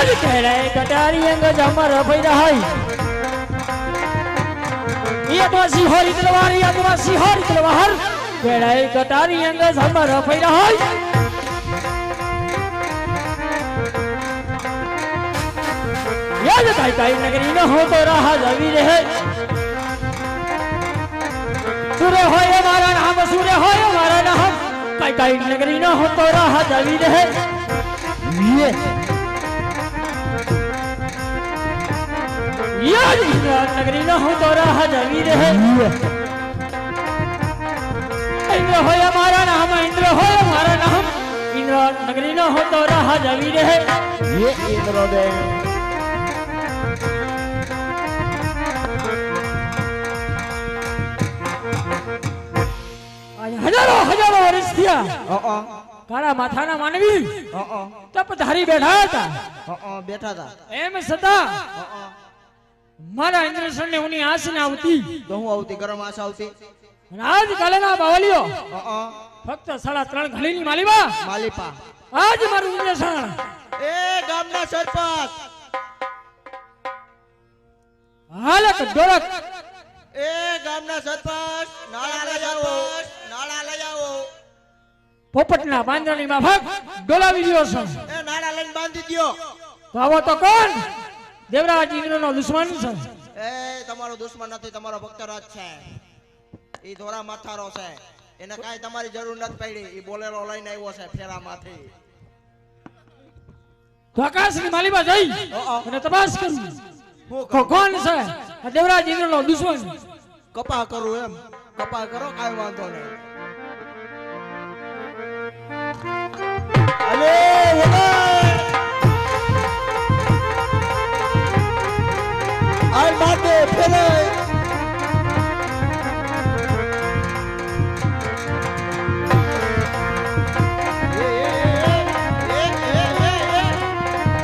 યાદ કહેરાય કટારી અંગ જમર ફૈરા હાઈ તો સિહોરી તલવાર તો સિહોરી તલવાર કહેરાય કટારી અંગ જમર ફૈરા હાઈ યાદ તાઈ તાઈ નગરી ન હો તો રાહ જવી રહે. સુરે હોય મારા નામ સુરે હોય મારા નામ. કાઈ કાઈ નગરી ન હો તો રાહ જવી રહે. લે યાદ નગરી ન હો તો રાહ જવી રહે ઇન્દ્ર હોય મારા નામ ઇન્દ્ર હોય મારા નામ ઇન્દ્ર નગરી ન હો તો રાહ જવી રહે લે ઇન્દ્રદેવ આજે હજારો હજારો વર્ષ થયા અ કાળા માથાના માનવી અ અ તપ ધારી બેઠા હતા અ બેઠા હતા એમ છતાં અ અ ને ઉની આસ ને આવતી. તો હું આવતી? ગરમ આસ આવતી? આજ કાલેના અ ફક્ત સાડા ત્રણ ઘડીની માલીમાં માલિપા. આજ મારું ઇન્દ્રસન એ ગામના સરપંચ. હાલક ડોળક એ ગામના સરપંચ નાળા લઈ આવો. નાળા લઈ આવો. પોપટના બાંધણીમાં માફક ડોલાવી દો છો. એ નાળા લઈને બાંધી દ્યો. તો આવો તો કોણ? દેવરાજ ઇન્દ્રનો દુશ્મન છે. એ તમારો દુશ્મન નથી તમારો ભક્તરાજ છે. એ ધોરા માથારો છે. એને કાંઈ તમારી જરૂર નથી પડી. એ બોલેરો લઈને આવ્યો છે ફેરામાંથી. તો આકાશની માલીમાં જઈ અને તપાસ કરું કોણ છે? આ દેવરાજ ઇન્દ્રનો દુશ્મન. કપા કરું એમ. કપા કરો કાંઈ વાંધો નહીં. અલે! એ.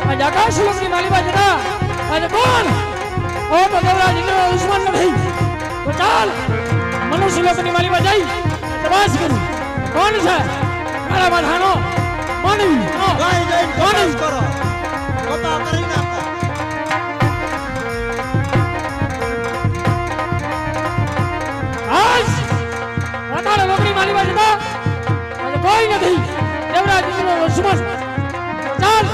આજ આકાશ લોકની માલીમાં જતા આજે કોણ ઓ તો દેવરાજ ઇન્દ્રનો દુશ્મન નથી તો ચાલ મનુષ્ય લોકની જઈ તપાસ કરું કોણ છે કાળા માથાનો માનવી ઓ, ગાય તપાસ કરો કપા કરી વાતાવરણ પાસે આજે કોઈ નથી. દેવરાજ ઇન્દ્રનો દુશ્મન ચાલ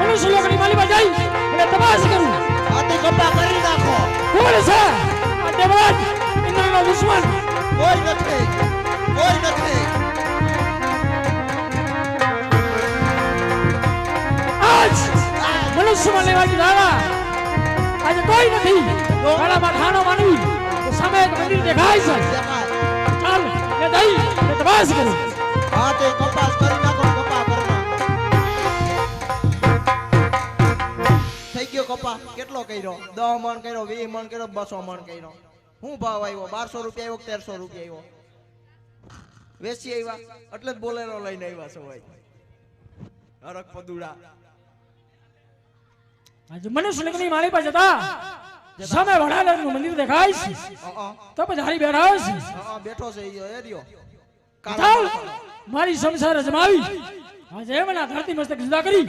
મનુષ્ય લોકની માલીમાં જઈ અને તપાસ કરું. આતે કપા કરી નાખો. કોણ છે? આ દેવરાજ ઇન્દ્રનો દુશ્મન કોઈ નથી. કોઈ નથી. આજ મનુષ્યમાં લેવાની દાડા આજે કોઈ નથી. કાળા ખાણો માનવી. સામે એક મંદિર દેખાય છે. મણ કર્યો વીસ મણ કર્યો હું ભાવ આવ્યો બારસો રૂપિયા આવ્યો તેરસો રૂપિયા આવ્યો વેચી આવ્યા એટલે જ લઈને આવ્યા સવાય હરક પર જતા સામે વડાલનું મંદિર દેખાય છે. તો પધારી બેઠા છે. બેઠો છે એ રહ્યો. ચાલ મારી સંસાર જમાવી આજે એમના ધરતી મસ્તક જુદા કરી.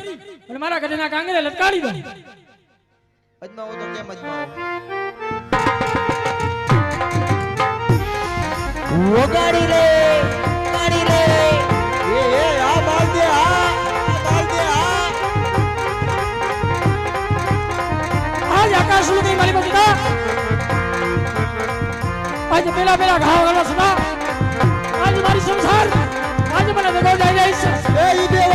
અને મારા ગઢના કાંગરે લટકાડી દો. અજમાવો તો કેમ અજમાવો? વગાડી રે આજ શું કઈ મારી જતા આજે પેલા પેલા ઘાવ ગળો સદા આજે મારી સંસાર. આજે મને દગો જાય જાય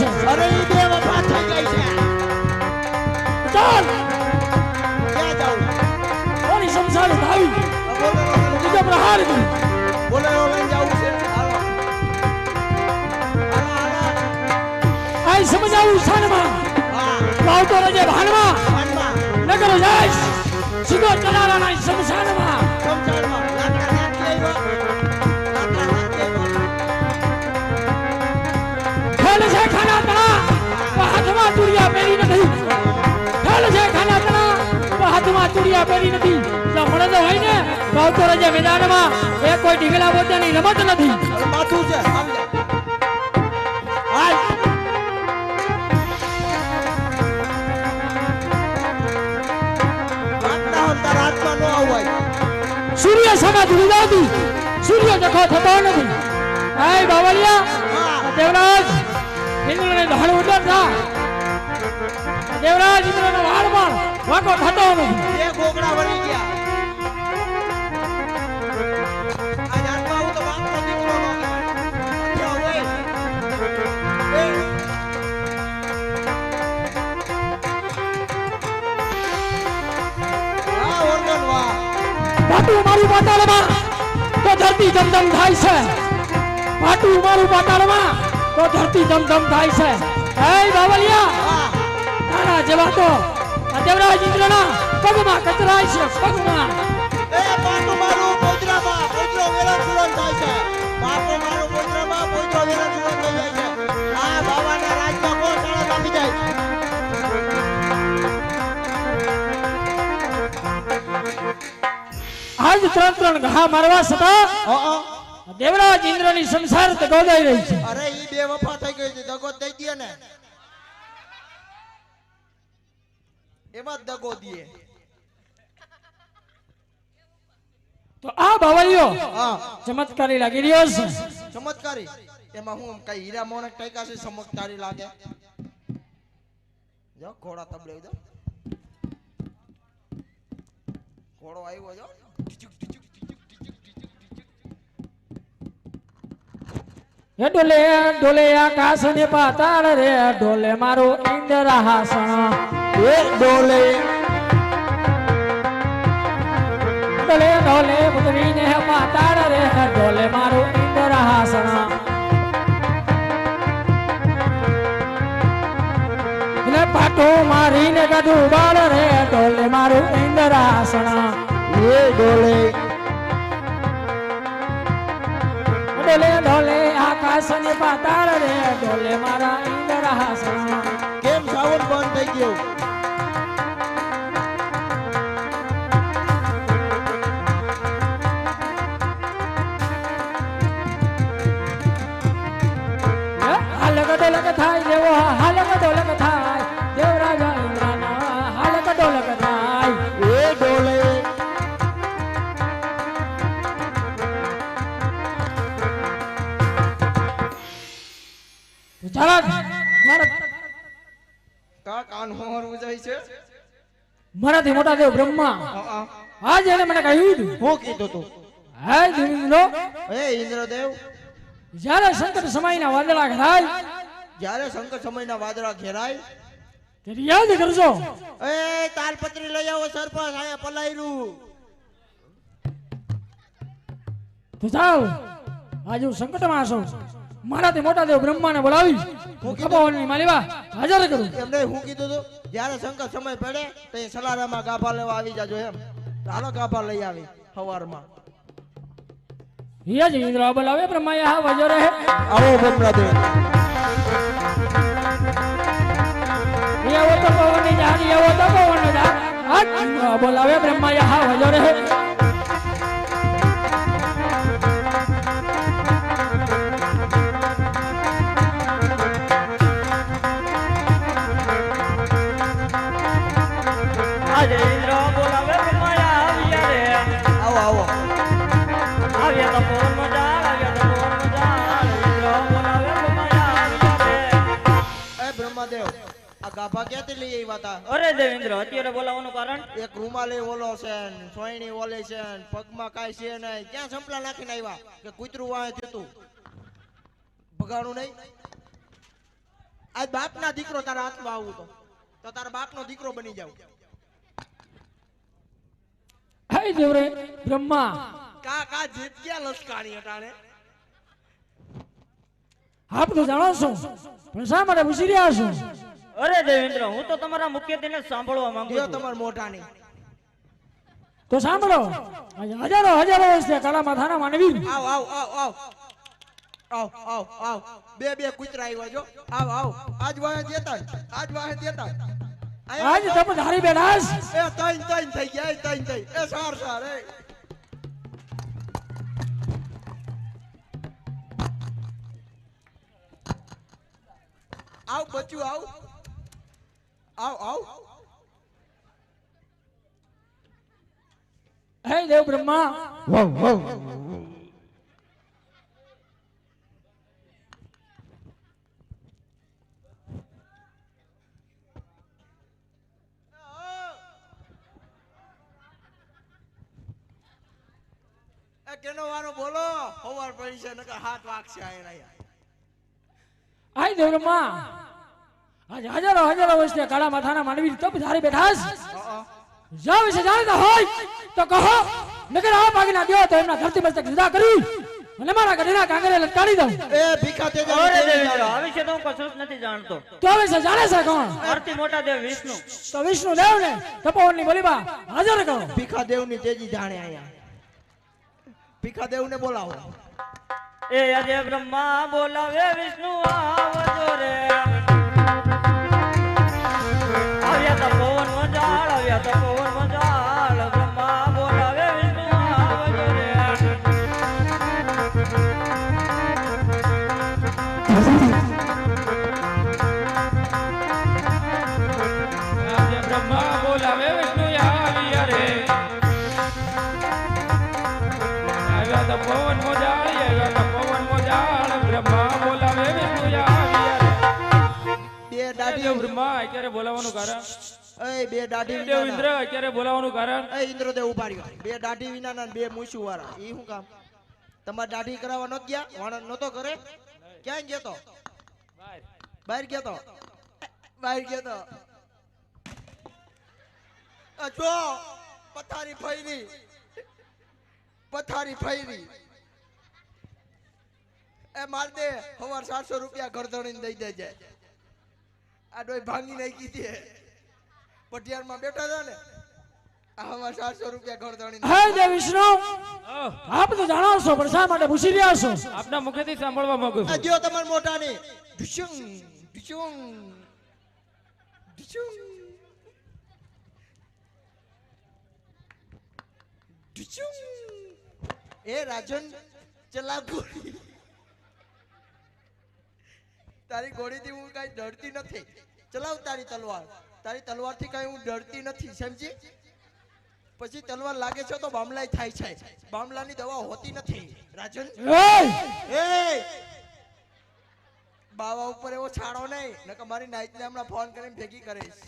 છે. અરે એ બે વફા થઈ ગઈ છે. ચાલ. ક્યાં જાઉં? કોની સંસારી ભાઈ? બીજો પ્રહાર દી બોલે લઈ જાઉં છે. આઈ સમજાવું સાનમાં? લાવતો રજે ભાનમાં. નગર જઈશ સીધો ચલારાના સંસારમાં સંસારમાં પહેરી નથી. જો મળે તો હોય ને. ભાવતો રજે મેદાનમાં. એ કોઈ ઢીંગલા બોત્યાની રમત નથી. માથું છે હોય સૂર્ય સમાજ જાવતી સૂર્ય દેખો થતો નથી. આય બાવળિયા. દેવરાજ ઇન્દ્રને ધડ ઉદર થા. દેવરાજ ઇન્દ્રનો વાળમાં વાકો થતો નથી. બે ગોગડા વળી ગયા. એ. પાટું મારું તો ધરતી ધમધમ થાય છે. પાટું મારું પાતાળમાં તો ધરતી ધમધમ થાય છે. હે બાવળિયા તારા જેવા તો દેવરાજ ઇન્દ્રના પગમાં કચરાય છે પગમાં એ બાપુ મારું પોજરામાં, પોજરો વેલણ સુલન થાય છે. બાપુ મારું પોજરામાં, પોજરો વેલણ સુલન થઈ જાય છે. આ બાવાના રાજમાં કોણ તાળા કાપી જાય? આજ ત્રણ ત્રણ ઘા મારવા છતાં દેવરાજ ઇન્દ્રની સંસાર ગોદાઈ રહી છે અરે ઈ બે વફા થઈ ગઈ છે દગો દઈ દે ને એમાં દગો દે તો આ હા. ચમત્કારી લાગી રહ્યો છે. ચમત્કારી. એમાં હું કઈ હીરા મોણક ટાઈકા છે ચમત્કારી લાગે. જો ઘોડા તબલે જો. ઘોડો આવ્યો જો. હે ડોલે ડોલે આકાશ ને પાતાળ રે, ડોલે મારો ઇન્દ્રહાસણ એ ડોલે. ડોલે ડોલે પુતરી ને પાતાળ રે, ડોલે મારો ઇન્દ્રહાસણ ને પાટો મારીને કાઢું બાળ રે, ડોલે મારું ઇન્દ્રહાસણ એ ડોલે. ડોલે ડોલે આકાશ ને પાતાળ રે ડોલે મારા ઇન્દ્ર હાસણ. કેમ સાવન બંધ થઈ ગયો? ચાલ મારા કા કાન હોરવું જાય છે? મારાથી મોટા દેવ બ્રહ્મા. આજ એને મને કહ્યું હું કીધું તું? હે હે ઇન્દ્રદેવ. જ્યારે સંકટ સમયના વાદળા ઘરાય જ્યારે સંકટ સમયના વાદળા ઘેરાય ત્યારે યાદ કરજો. એ તાલપત્રી લઈ આવો સરપંચ અહીંયા પલાયરું. તો ચાલ આજે હું સંકટમાં છું. મારાથી મોટા દેવ બ્રહ્માને બોલાવી. ખપાવાની માલીવા હાજર કરું. એમને હું કીધું તું જ્યારે સંકટ સમય પડે તો એ સલારામાં ગાભા લેવા આવી જાજો એમ. હાલો ગાભા લઈ આવી સવારમાં હિયા ઇન્દ્ર બોલાવે બ્રહ્માએ હા વજો રહે. આવો બમરાદેવ એવો તો પવન જાણ એવો તો પવન જાણ બોલાવે બ્રહ્માએ હા વજો રહે. ગાભા ક્યાંથી લઈ આવ્યા હતા અરે દેવેન્દ્ર અત્યારે બોલાવવાનું કારણ? એક રૂમાલી ઓલો છે ને સોયણી ઓલે છે ને પગમાં કાંઈ છે નહીં. ક્યાં સંપલા નાખીને આવ્યા? કે કૂતરું વાંહે થતું ભગાડું નહીં? આ બાપના દીકરો તારા હાથમાં આવું તો. તો તારા બાપનો દીકરો બની જાવ હાય દેવરે બ્રહ્મા. કા કા જીત ગયા લસકાણી અટાણે? આપ તો જાણો છો પણ શા માટે પૂછી રહ્યા છો? અરે દેવેન્દ્ર હું તો તમારા મુખ્યત્વેને સાંભળવા માંગુ છું. તમાર મોટાની તો સાંભળો. હજારો હજારો છે કાળા માથાના માનવી આવ આવ આવ આવ. આવ આવ આવ. બે બે કૂતરા આવ્યા જો. આવ આવ. આજ વાહે દેતા આજ વાહે દેતા આજ તમે ધારી છો. એ તૈન તૈન થઈ ગયા એ તૈન થઈ. એ સાર સાર એ. આવ બચ્યું આવ. આવ આવ હે દેવ બ્રહ્મા. એ કેનો વારો બોલો? હવાર પડી છે નકર હાથ વાગશે આ એના આય દેવ બ્રહ્મા. આજ હજારો હજારો વર્ષથી કાળા માથાના માનવી તપ ધારી બેઠા છે જ્યાં વિશે જાણતા હોય તો કહો. નગર આ ભાગીના દેવો તો એમના ધરતી મસ્તક જુદા કરી. અને મારા ગઢના કાંગરે લટકાડી દઉં. એ ભીખા તે અરે દેવેન્દ્ર આ વિશે તો હું કશું જ નથી જાણતો. તો વિશે જાણે છે કોણ? અરથી મોટા દેવ વિષ્ણુ. તો વિષ્ણુ દેવ ને તપોવનની બોલીબા હાજર કરો. ભીખા દેવની તેજી જાણે આયા ભીખા દેવને બોલાવો. એ આજે બ્રહ્મા બોલાવે વિષ્ણુ આવજો રે. દાઢી બ્રહ્મા અત્યારે બોલાવવાનું કારણ? એ બે દાઢી દેવ ઇન્દ્ર વિનાના. અત્યારે કારણ? એ ઇન્દ્રદેવ ઊભા રહ્યો. બે દાઢી વિનાના ને બે મૂછું વાળા. ઈ શું કામ? તમારે દાઢી કરાવવા નતો ગયા? વાણંદ નતો કરે? ક્યાં ગયો તો? બહાર ગયો તો? બહાર ગયો તો. જો પથારી ફૈરી. પથારી ફૈરી. એ માર દે હવાર સાતસો રૂપિયા ઘરધણી દઈ દેજે. આ ડોય ભાંગી નાખી દે પટિયારમાં બેઠા હતા ને આમાં સાતસો રૂપિયા ગરદણીને હે જય વિષ્ણુ! આપ તો જાણો છો પણ શા માટે પૂછી રહ્યા છો? આપના મુખેથી સાંભળવા માંગુ છું. જો તમાર મોટાની ઢુસુંગ ઢુસુંગ ઢુસુંગ ઢુસુંગ એ રાજન ચલાપુરી તારી ગોળીથી હું કઈ ડરતી નથી. ચલાવ તારી તલવાર. તારી તલવારથી કઈ હું ડરતી નથી સમજી? પછી તલવાર લાગે છે તો બામલાય થાય છે. બામલાની દવા હોતી નથી. રાજન? એ બાવા ઉપર એવો છાડો નહીં નકર મારી નાઈટને હમણાં ફોન કરીને ભેગી કરીશ.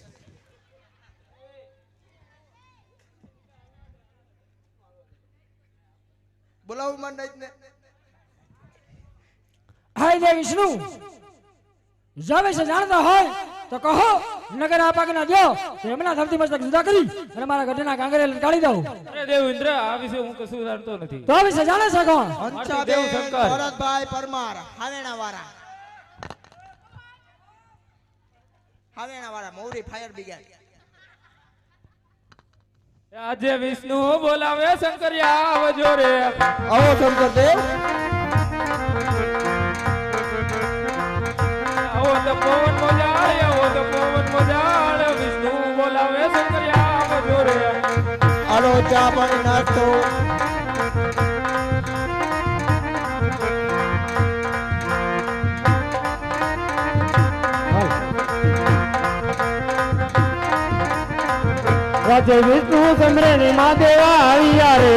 બોલાવું માર નાઈટને હાય જય વિષ્ણુ! જાવે છે જાણતા હોય તો કહો. નગર આ પાકના દ્યો. તો એમના ધરતી મસ્તક જુદા કરી અને મારા ગઢના કાંગરે લટકાડી દઉં. અરે દેવ ઇન્દ્ર આ વિશે હું કશું જાણતો નથી. તો આ વિશે જાણે છે કોણ? અચ્છા દેવ શંકર. ભરતભાઈ પરમાર હાવેણા વાળા હાવેણા વાળા મૌરી ફાયર બિગેડ આજે વિષ્ણુ બોલાવે શંકરિયા આવજો રે. આવો શંકર આલો ચા પાણી નાસ્તો રાજે વિષ્ણુ ચંદ્રની મહાદેવા આવ્યા રે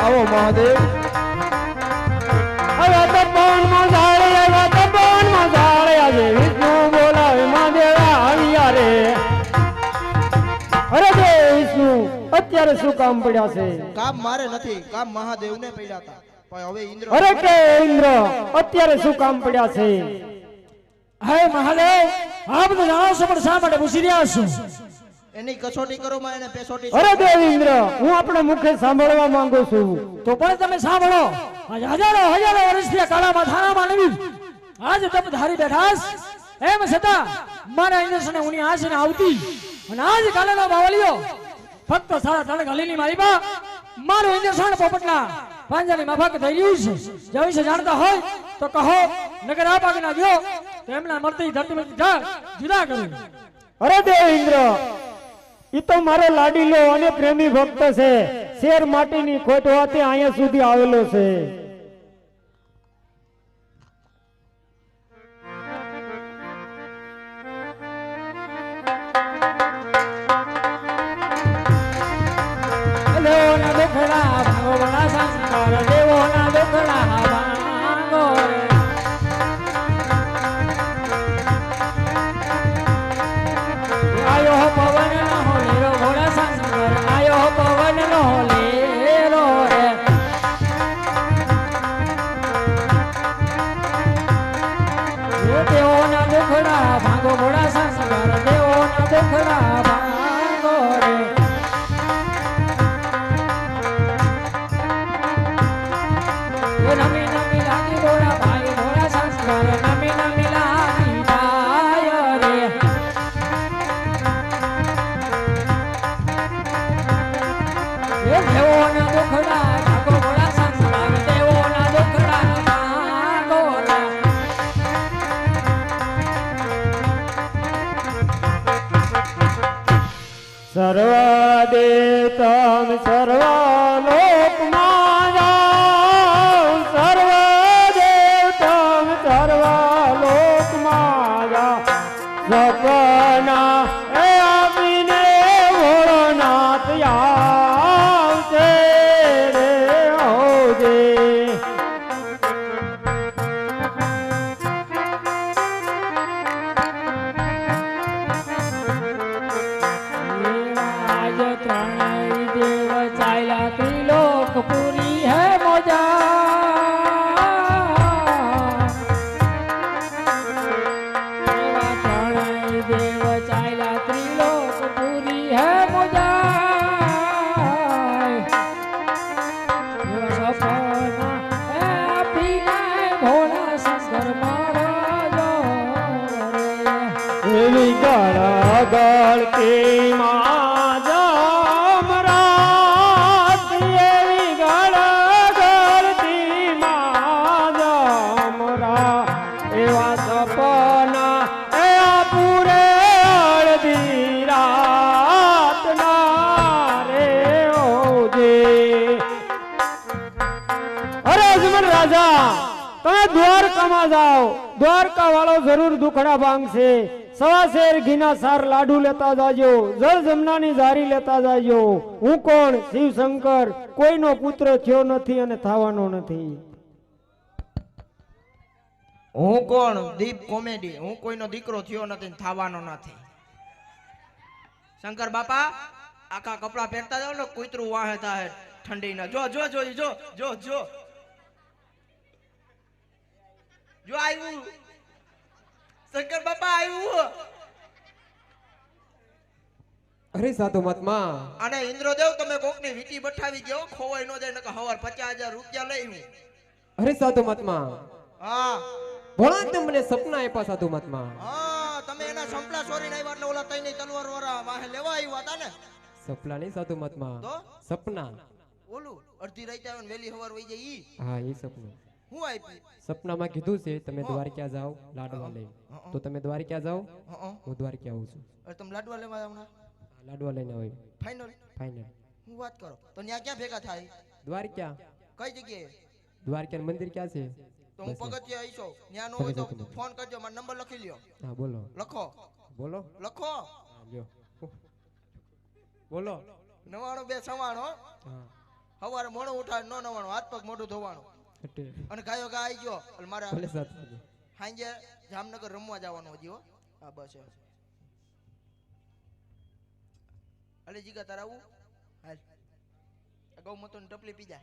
આવો મહાદેવ અત્યારે શું કામ પડ્યા છે? કામ મારે નથી કામ મહાદેવને પડ્યા હતા. પણ હવે ઇન્દ્ર અરે કે ઇન્દ્ર અત્યારે શું કામ પડ્યા છે? હે મહાદેવ આપ તો જાણો છો પણ શા માટે પૂછી રહ્યા છો? એની કસોટી કરો માં એને પેસોટી અરે દેવેન્દ્ર હું આપણા મુખે સાંભળવા માંગુ છું. તો પણ તમે સાંભળો હજારો હજારો વર્ષથી કાળામાં થાણામાં નવી આજ તપ ધારી બેઠાસ એમ છતાં મારા ઇન્દ્રસને ઉની આશીને આવતી. અને આજ કાલેનો બાવલિયો ફક્ત સાડા ત્રણ ગલીની મારી બા, મારું ઇન્દ્રસણ પોપટના પાંજાની માફક થઈ રહ્યું છે. જે વિશે જાણતા હોય તો કહો, નગર આ પાગના ગયો, તો એમના મરતી ધરતીમાંથી ઢાળ જુદા કરું અરે દેવેન્દ્ર એ તો મારો લાડીલો અને પ્રેમી ભક્ત છે. શેર માટીની ખોટ હોવાથી અહીંયા સુધી આવેલો છે. હો પવન સર્વદેતમ સર્વલોકમાં por ti. સપના એ પૂરે અડધી રાતના રે ઓજે. અરે અજમલ રાજા, તમે દ્વારકામાં જાઓ. દ્વારકા વાળો જરૂર દુખડા ભાંગશે. સવા શેર ઘીના સાર લાડુ લેતા જાજો, જળ જમનાની જારી લેતા જાજો. હું કોણ? શિવ શંકર કોઈનો પુત્ર થયો નથી અને થવાનો નથી. હું કોણ? દીપ કોમેડી હું કોઈનો દીકરો થયો નથી થવાનો નથી. શંકર બાપા આખા કપડા પહેરતા જાવ ને કૂતરું વાહે થાય ઠંડીના. જો જો જો જો જો જો. જો આવ્યું શંકર બાપા આવ્યું અરે સાધુ મહાત્મા. અને ઇન્દ્રદેવ તમે કોકની વીટી બઠાવી ગયો ખોવાઈ નો જાય નકર હવાર પચાસ હજાર રૂપિયા લઈ હું. અરે સાધુ મહાત્મા. હા. ભોળા તે મને સપના આપ્યા સાધુ મહાત્મા. હા તમે એના સંપલા ચોરીને આવ્યા એટલે ઓલા તઈની તલવાર વાળા વાહે લેવા આવ્યા હતા ને. સપના નહીં સાધુ મહાત્મા. તો? સપના. ઓલું અડધી રાતે આવે ને વહેલી હવાર વહી જાય ઈ. હા એ સપનું. હું આપ્યું સપનામાં કીધું છે તમે દ્વારકા જાઓ લાડવા લઈ તો તમે દ્વારકા જાઓ હું દ્વારકા આવું છું. અરે તમે લાડવા લેવા આવના લાડવા લઈને હોય ફાઇનલ ફાઇનલ હું વાત કરો? તો ત્યાં ક્યાં ભેગા થાય? દ્વારકા. કઈ જગ્યાએ? દ્વારકા મંદિર ક્યાં છે? તો હું. પગથિયે આવીશો ત્યાં નો હોય તો ફોન કરજો મારો નંબર લખી લ્યો. હા બોલો. લખો. બોલો. લખો. લ્યો. બોલો. નવાણું બે સવાણો સવારે મોડું ઉઠાડ નો નવાણું. હાથ પગ મોઢું ધોવાનું. અને ગાયો ગા આવી ગયો. એટલે મારે સાંજે જામનગર રમવા જવાનું હજી હો. હા બસ. અલે જીગા તારા આવું? હાલ. ગૌ મતો ટપલી પી જા